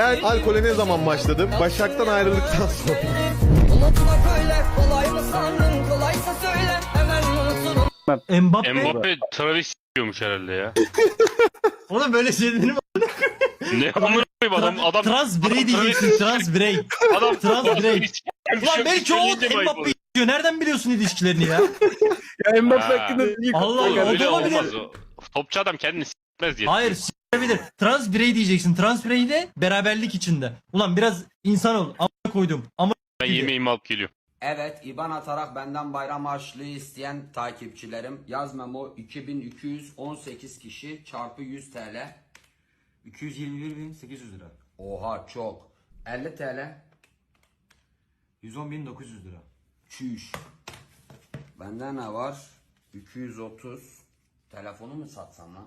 Ben alkole ne zaman başladım? Başak'tan ayrıldıktan sonra. Unutmak öyle kolay mı sandın kolaysa söyle hemen unuturum Mbappe. Mbappe Travis diyormuş herhalde ya. Oğlum böyle şey denir mi? ne amına koyayım adam adam Trans birey adam diyeceksin. Trans birey. Adam Trans birey. Ulan belki o Mbappe diyor. Nereden biliyorsun ilişkilerini ya? Ya Mbappe Ha. hakkında Allah Allah, o da olabilir. Topçu adam kendini s**mez diye. Hayır s**ebilir. Trans birey diyeceksin. Trans birey de beraberlik içinde. Ulan biraz insan ol. Ama koydum. Ama Ben yemeğimi alıp geliyorum. Evet, IBAN atarak benden bayram harçlığı isteyen takipçilerim. Yaz memo 2218 kişi çarpı 100 TL. 221.800 lira. Oha çok. 50 TL. 110.900 lira. Çüş. Bende ne var? 230. Telefonu mu satsam lan?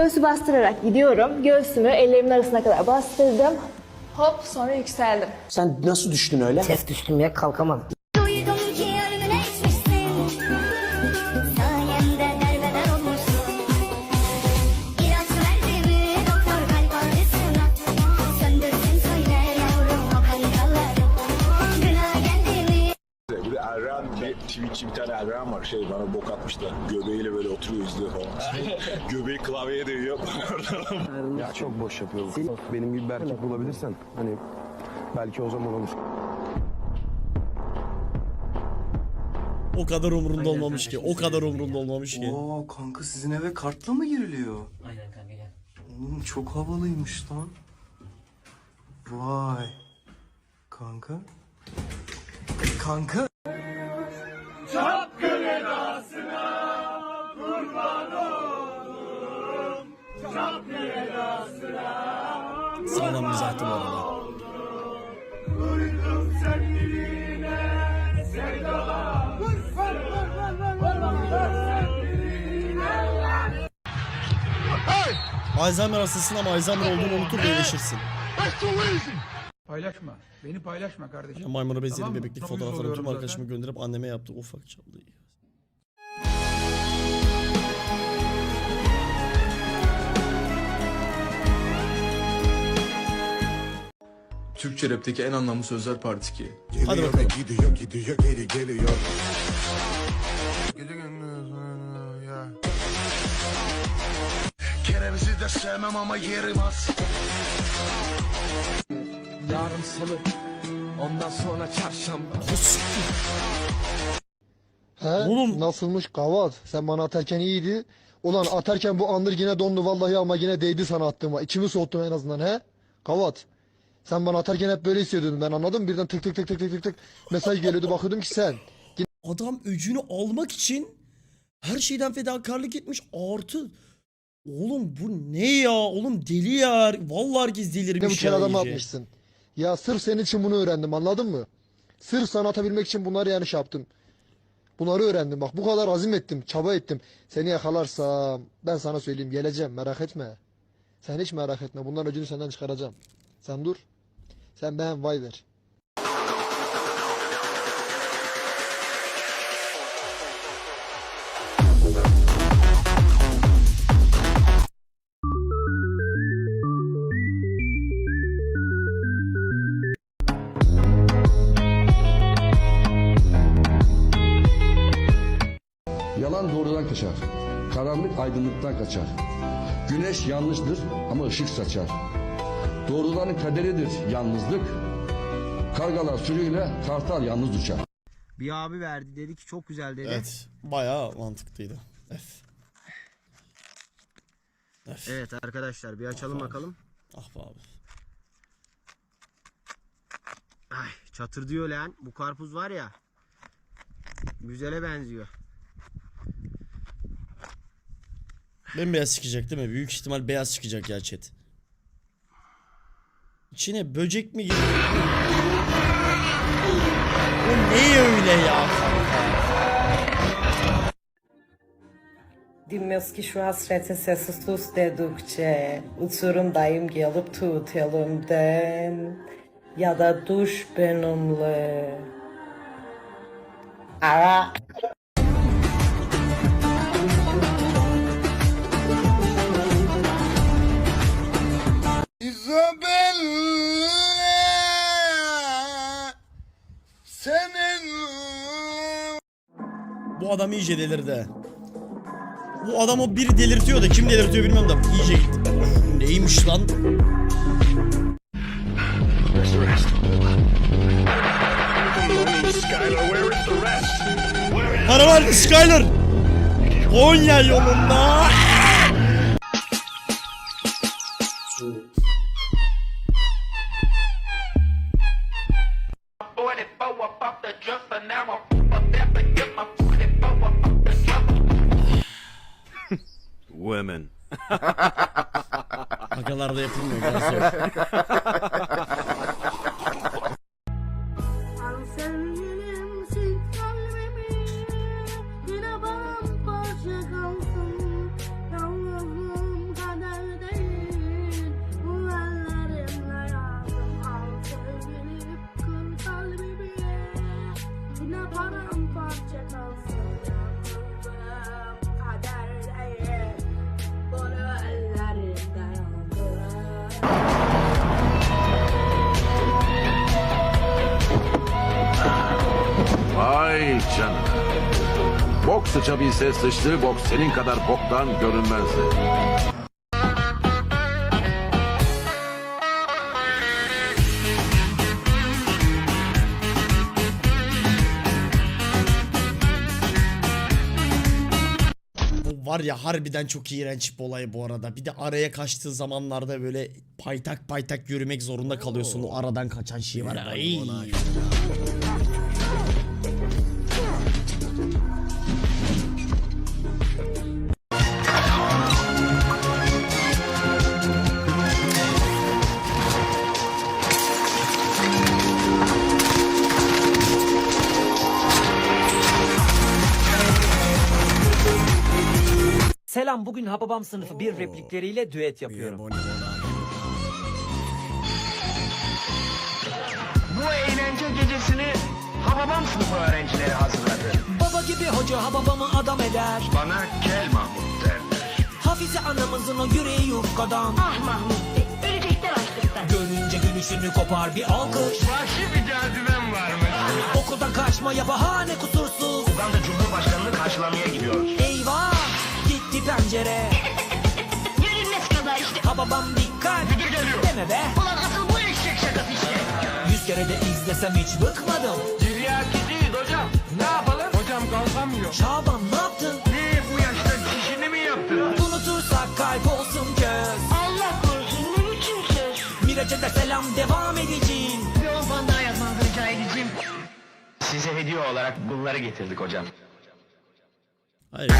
Göğsü bastırarak gidiyorum. Göğsümü ellerimin arasına kadar bastırdım. Hop sonra yükseldim. Sen nasıl düştün öyle? Ters düştüm ya kalkamadım. Şey bana bok atmıştı. Göbeğiyle böyle oturuyor izliyor falan. Göbeği klavyeye değiyor. Ya çok boş yapıyorsun. Benim gibi bir erkek bulabilirsen hani belki o zaman olur. O kadar umurunda olmamış ki. O kadar umurunda olmamış ki. Oo kanka sizin eve kartla mı giriliyor? Aynen kanka gel Oğlum çok havalıymış lan. Vay. Kanka. Kanka. Sağlam mizahtı bu arada. Alzheimer hastasın ama Alzheimer olduğunu unutur ve iyileşirsin. Paylaşma. Beni paylaşma kardeşim. Maymunu bezledim Tamam bebeklik fotoğraflarını tüm arkadaşıma gönderip anneme yaptı ufak çaldı. Türkçe rapteki en anlamlı sözler part 2. Hadi bakalım. Gidiyor gidiyor geri geliyor. Keremsiz de sevmem ama yerim az. Yarın salı. Ondan sonra çarşamba. He? Oğlum Nasılmış kavat? Sen bana atarken iyiydi. Ulan atarken bu andır yine dondu vallahi ama yine değdi sana attığıma. İçimi soğuttum en azından he? Kavat. Sen bana atarken hep böyle hissediyordun ben anladım. Birden tık tık tık tık tık tık tık mesaj geliyordu bakıyordum ki sen. adam öcünü almak için her şeyden fedakarlık etmiş artı Oğlum bu ne ya? Oğlum deli ya. Vallahi herkes Ne bu delirmiş ya adamı iyice. atmışsın. Ya sırf senin için bunu öğrendim anladın mı? Sırf sana atabilmek için bunları yani şey yaptım. Bunları öğrendim bak bu kadar azim ettim, çaba ettim. Seni yakalarsam ben sana söyleyeyim geleceğim merak etme. Sen hiç merak etme bunların öcünü senden çıkaracağım. Sen dur. Sen ben vay ver. Yalan doğrudan kaçar. Karanlık aydınlıktan kaçar. Güneş yanlıştır ama ışık saçar. Doğruların kaderidir yalnızlık. Kargalar sürüyle kartal yalnız uçar. Bir abi verdi dedi ki çok güzel dedi. Evet. Bayağı mantıklıydı. F. F. Evet arkadaşlar bir açalım bakalım. Ah be abi. Ay çatır diyor lan bu karpuz var ya. Güzele benziyor. Bembeyaz çıkacak değil mi? Büyük ihtimal beyaz çıkacak ya chat. İçine böcek mi giriyor? Bu ne öyle ya? Dinmiyoruz ki şu hasretin sesi sus dedikçe Uçurumdayım gelip tut elimden Ya da duş benimle Ara Bu adam iyice delirdi. Bu adamı biri delirtiyor da kim delirtiyor bilmiyorum da iyice gitti. Neymiş lan? Para var Skyler. Konya yolunda. women. of da yapılmıyor. Vay canına. Bok sıçabilse sıçtığı bok senin kadar boktan görünmezdi. Bu var ya harbiden çok iğrenç bir olay bu arada. Bir de araya kaçtığı zamanlarda böyle paytak paytak yürümek zorunda kalıyorsun. O aradan kaçan şey var. ya. Ay. Selam bugün Hababam sınıfı bir replikleriyle düet yapıyorum. Bu eğlence gecesini Hababam sınıfı öğrencileri hazırladı. Baba gibi hoca Hababamı adam eder. Bana Kel Mahmut derler. Hafize anamızın o yüreği yufkadan. Ah Mahmut Bey ölecekler açlıktan. Görünce gülüşünü kopar bir alkış. Vahşi bir cazibem varmış. Okuldan kaçmaya bahane kusursuz. Uganda Cumhurbaşkanı'nı karşılamaya gidiyoruz. Eyvah gitti pencere Görünmez kadar işte Hababam dikkat Deme be Ulan asıl bu eşek şakası işte Yüz kere de izlesem hiç bıkmadım Tiryakiciyiz hocam. Ne yapalım? Hocam kalkamıyor. Şaban ne yaptın? Ne bu yaşta dişini mi yaptın? Unutursak kalp olsun göz Allah korusun ne biçim söz Miraç'a da selam devam edeceğim Bir on bana daha yazmanızı rica edeceğim Size hediye olarak bunları getirdik hocam. Hayır.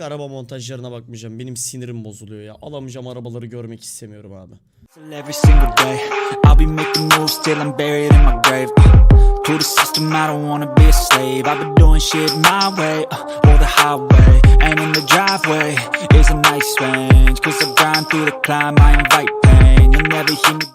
Artık araba montajlarına bakmayacağım. Benim sinirim bozuluyor ya. Alamayacağım arabaları görmek istemiyorum abi. To the system I don't wanna be a slave I've been doing shit my way uh, Or the highway And in the driveway Is a nice range Cause I grind through the climb I invite pain You'll never hear me